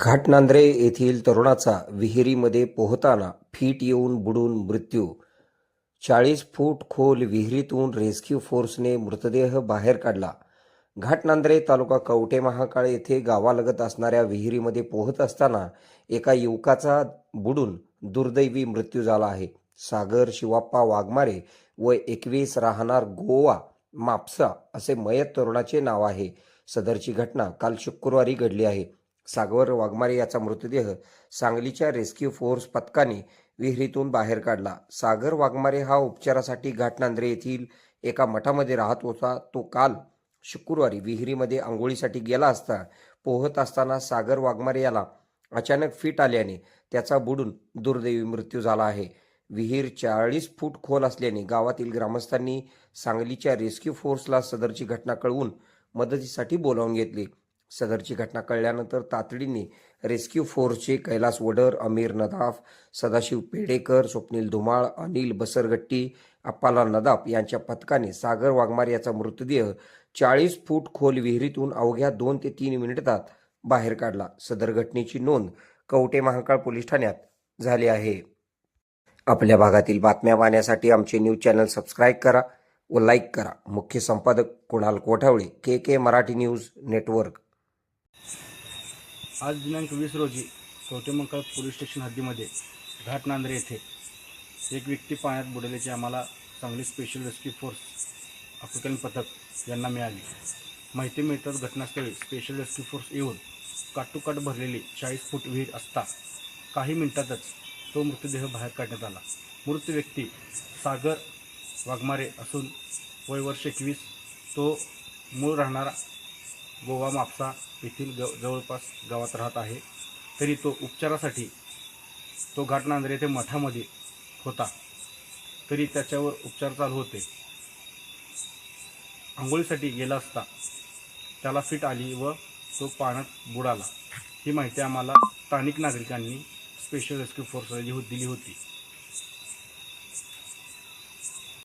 घाटनांद्रे येथील तरुणाचा विहिरीमध्ये पोहताना फीट येऊन बुडून मृत्यू. चाळीस फूट खोल विहिरीतून रेस्क्यू फोर्सने मृतदेह बाहेर काढला. घाटनांद्रे तालुका कवटे महाकाळ येथे गावालगत असणाऱ्या विहिरीमध्ये पोहत असताना एका युवकाचा बुडून दुर्दैवी मृत्यू झाला आहे. सागर शिवाप्पा वाघमारे व एकवीस राहणार गोवा मापसा असे मयत तरुणाचे नाव आहे. सदरची घटना काल शुक्रवारी घडली आहे. सागर वाघमारे याचा मृतदेह सांगलीच्या रेस्क्यू फोर्स पथकाने विहिरीतून बाहेर काढला. सागर वाघमारे हा उपचारासाठी घाटनांद्रे येथील एका मठामध्ये राहत होता. तो काल शुक्रवारी विहिरीमध्ये आंघोळीसाठी गेला असता पोहत असताना सागर वाघमारे याला अचानक फिट आल्याने त्याचा बुडून दुर्दैवी मृत्यू झाला आहे. विहीर चाळीस फूट खोल असल्याने गावातील ग्रामस्थांनी सांगलीच्या रेस्क्यू फोर्सला सदरची घटना कळवून मदतीसाठी बोलावून घेतले. सदरची घटना कळल्यानंतर तातडीने रेस्क्यू फोर्सचे कैलास वडर अमीर नदाफ सदाशिव पेडेकर स्वप्नील धुमाळ अनिल बसरगट्टी अप्पाला नदाफ यांच्या पथकाने सागर वाघमारे याचा मृतदेह चाळीस फूट खोल विहिरीतून अवघ्या दोन ते तीन मिनिटात बाहेर काढला. सदर घटनेची नोंद कवटे महाकाळ पोलीस ठाण्यात झाली आहे. आपल्या भागातील बातम्या पाहण्यासाठी आमचे न्यूज चॅनल सबस्क्राईब करा व लाईक करा. मुख्य संपादक Kunal Kothawale K K Marathi news network. आज दिनांक वीस रोजी कवटेमंकाळ पोलीस स्टेशन हद्दीमध्ये घाटनांद्रे येथे एक व्यक्ती पाण्यात बुडल्याची आम्हाला Sangli special rescue force African पथक यांना मिळाली. माहिती मिळताच घटनास्थळी स्पेशल रेस्क्यू फोर्स येऊन काटोकाट भरलेली चाळीस फूट विहीर असता काही मिनिटातच तो मृतदेह बाहेर काढण्यात आला. मृत व्यक्ती सागर वाघमारे असून वय वर्ष एकवीस. तो मूळ राहणारा गोवा मापसा येथील ग जवळपास गावात राहत आहे. तरी तो उपचारासाठी तो घाटनांदर येथे मठामध्ये होता. तरी त्याच्यावर उपचार चालू होते. आंघोळीसाठी गेला असता त्याला फिट आली व तो पाण्यात बुडाला. ही माहिती आम्हाला स्थानिक नागरिकांनी स्पेशल रेस्क्यू फोर्सला दिली होती.